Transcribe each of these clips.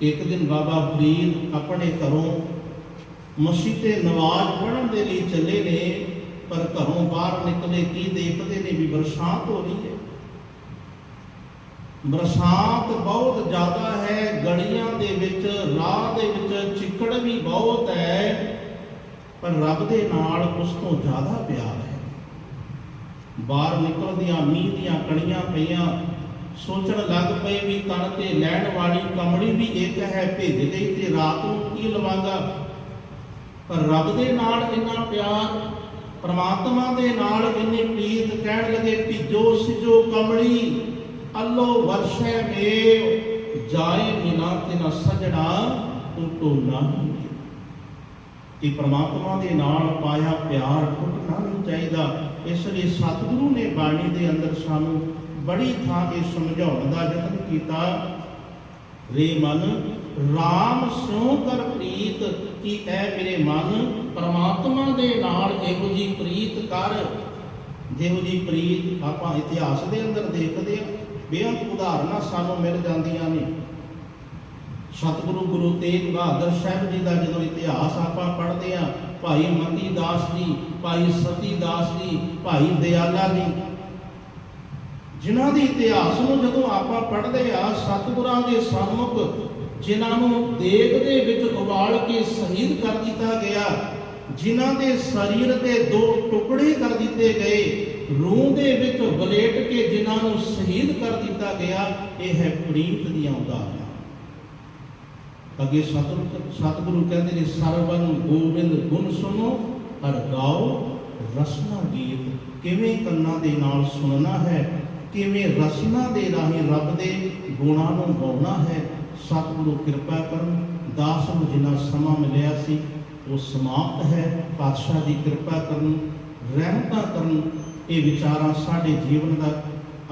ਇੱਕ ਦਿਨ ਬਾਬਾ ਫਰੀਦ ਆਪਣੇ ਘਰੋਂ ਮਸਜਿਦ ਤੇ ਨਵਾਜ਼ ਪੜ੍ਹਨ ਦੇ ਲਈ ਚੱਲੇ ਨੇ, ਪਰ ਘਰੋਂ ਬਾਹਰ ਨਿਕਲੇ ਕੀ ਦੇਖਦੇ ਨੇ ਵੀ ਬਰਸਾਤ ਹੋ ਰਹੀ ਹੈ। ਬਰਸਾਤ ਬਹੁਤ ਜ਼ਿਆਦਾ ਹੈ, ਗਲੀਆਂ ਦੇ ਵਿੱਚ, ਰਾਹ ਦੇ ਵਿੱਚ ਚਿੱਕੜ ਵੀ ਬਹੁਤ ਹੈ, ਪਰ ਰੱਬ ਦੇ ਨਾਲ ਉਸ ਤੋਂ ਜ਼ਿਆਦਾ ਪਿਆਰ ਹੈ। ਬਾਹਰ ਨਿਕਲਦੀਆਂ ਮੀਂਹ ਦੀਆਂ ਕਣੀਆਂ ਪਈਆਂ ਸੋਚਣ ਲੱਗ ਪਏ ਵੀ ਤਨ ਤੇ ਲੈਣ ਵਾਲੀ ਕਮੜੀ ਵੀ ਇੱਕ ਹੈ ਭਿੱਜ ਗਈ ਤੇ ਰਾਤ ਨੂੰ ਕੀ ਲਵਾਂਗਾ? ਪਰ ਰੱਬ ਦੇ ਨਾਲ ਇੰਨਾ ਪਿਆਰ, ਪ੍ਰਮਾਤਮਾ ਦੇ ਨਾਲ ਇੰਨੀ ਪ੍ਰੀਤ, ਕਹਿਣ ਲੱਗੇ ਭਿੱਜੋ ਸਿਜੋ ਕਮੜੀ ਅੱਲੋ ਵਰਸ਼ੇ ਮੇ ਜਾਏ ਮਿਲਾ ਤੇ ਸਜਣਾ ਟੁੱਟੋ ਨਾ ਕਿ ਪ੍ਰਮਾਤਮਾ ਦੇ ਨਾਲ ਪਾਇਆ ਪਿਆਰ ਟੁੱਟਣਾ ਨਹੀਂ ਚਾਹੀਦਾ, ਇਸ ਲਈ ਸਤਿਗੁਰੂ ਨੇ ਬਾਣੀ ਦੇ ਅੰਦਰ ਸਾਨੂੰ ਬੜੀ ਥਾਂ ਇਹ ਸਮਝਾਉਣ ਦਾ ਯਤਨ ਕੀਤਾ। ਰੇ ਮਨ RAM ਸਿਉ ਕਰ ਪ੍ਰੀਤ, ਕਿ ਐ ਮੇਰੇ ਮਨ ਪ੍ਰਮਾਤਮਾ ਦੇ ਨਾਲ ਇਹੋ ਜੀ ਪ੍ਰੀਤ ਕਰ। ਜਿਹੋ ਜੀ ਪ੍ਰੀਤ ਆਪਾਂ ਇਤਿਹਾਸ ਦੇ ਅੰਦਰ ਦੇਖਦੇ ਆ, ਬੇਅੰਤ ਉਦਾਹਰਨਾਂ ਸਾਨੂੰ ਮਿਲ ਜਾਂਦੀਆਂ ਨੇ। ਸਤਿਗੁਰੂ ਗੁਰੂ ਤੇਗ ਬਹਾਦਰ ਸਾਹਿਬ ਜੀ ਦਾ ਜਦੋਂ ਇਤਿਹਾਸ ਆਪਾਂ ਪੜ੍ਹਦੇ ਆ, ਭਾਈ ਮੰਦੀ ਦਾਸ ਜੀ, ਭਾਈ ਸਤੀ ਦਾਸ ਜੀ, ਭਾਈ ਦਿਆਲਾ ਜੀ ਜਿਨ੍ਹਾਂ ਦੇ ਇਤਿਹਾਸ ਨੂੰ ਜਦੋਂ ਆਪਾਂ ਪੜ੍ਹਦੇ ਆ, ਸਤਿਗੁਰਾਂ ਦੇ ਸਨਮੁਖ ਜਿਨ੍ਹਾਂ ਨੂੰ ਦੇਗ ਦੇ ਵਿੱਚ ਉਬਾਲ ਕੇ ਸ਼ਹੀਦ ਕਰ ਦਿੱਤਾ ਗਿਆ, ਜਿਨ੍ਹਾਂ ਦੇ ਸਰੀਰ ਦੇ ਦੋ ਟੁਕੜੇ ਕਰ ਦਿੱਤੇ ਗਏ, ਰੂਹ ਦੇ ਵਿੱਚ ਬਲੇਟ ਕੇ ਜਿਨ੍ਹਾਂ ਨੂੰ ਸ਼ਹੀਦ ਕਰ ਦਿੱਤਾ ਗਿਆ, ਇਹ ਹੈ ਪ੍ਰੀਤ ਦੀਆਂ ਉਦਾਹਰਨਾਂ ਅੱਗੇ ਸਤਿਗੁਰੂ ਸਤਿਗੁਰੂ ਕਹਿੰਦੇ ਨੇ ਸਰਵਨ ਗੋਬਿੰਦ ਗੁਣ ਸੁਣੋ ਹਰ ਗਾਓ ਰਸਨਾ ਗੀਤ। ਕਿਵੇਂ ਕੰਨਾਂ ਦੇ ਨਾਲ ਸੁਣਨਾ ਹੈ? ਕਿਵੇਂ ਰਸਨਾ ਦੇ ਰਾਹੀਂ ਰੱਬ ਦੇ ਗੁਣਾਂ ਨੂੰ ਗਾਉਣਾ ਹੈ? ਸਤਿਗੁਰੂ ਕਿਰਪਾ ਕਰਨ, ਦਾਸ ਨੂੰ ਜਿੰਨਾ ਸਮਾਂ ਮਿਲਿਆ ਸੀ, ਉਹ ਸਮਾਪਤ ਹੈ। ਪਾਤਸ਼ਾਹ ਦੀ ਕਿਰਪਾ ਕਰਨ, ਰਹਿਮਤਾਂ ਕਰਨ, ਇਹ ਵਿਚਾਰਾਂ ਸਾਡੇ ਜੀਵਨ ਦਾ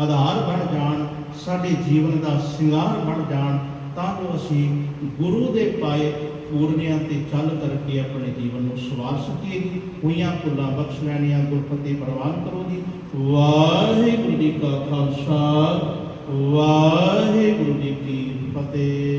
ਆਧਾਰ ਬਣ ਜਾਣ, ਸਾਡੇ ਜੀਵਨ ਦਾ ਸ਼ਿੰਗਾਰ ਬਣ ਜਾਣ ਤਾਂ ਜੋ ਅਸੀਂ ਗੁਰੂ ਦੇ ਪਾਏ ਪੂਰਨਿਆਂ ਤੇ ਚੱਲ ਕਰਕੇ ਆਪਣੇ ਜੀਵਨ ਨੂੰ ਸਵਾਰ ਸਕੀਏ ਜੀ। ਹੋਈਆਂ ਭੁੱਲਾਂ ਬਖਸ਼ ਲੈਣੀਆਂ, ਗੁਰਪਤੀ ਪ੍ਰਵਾਨ ਕਰੋ ਜੀ। ਵਾਹਿਗੁਰੂ ਜੀ ਕਾ ਖਾਲਸਾ, ਵਾਹਿਗੁਰੂ ਜੀ ਕੀ ਫਤਿਹ।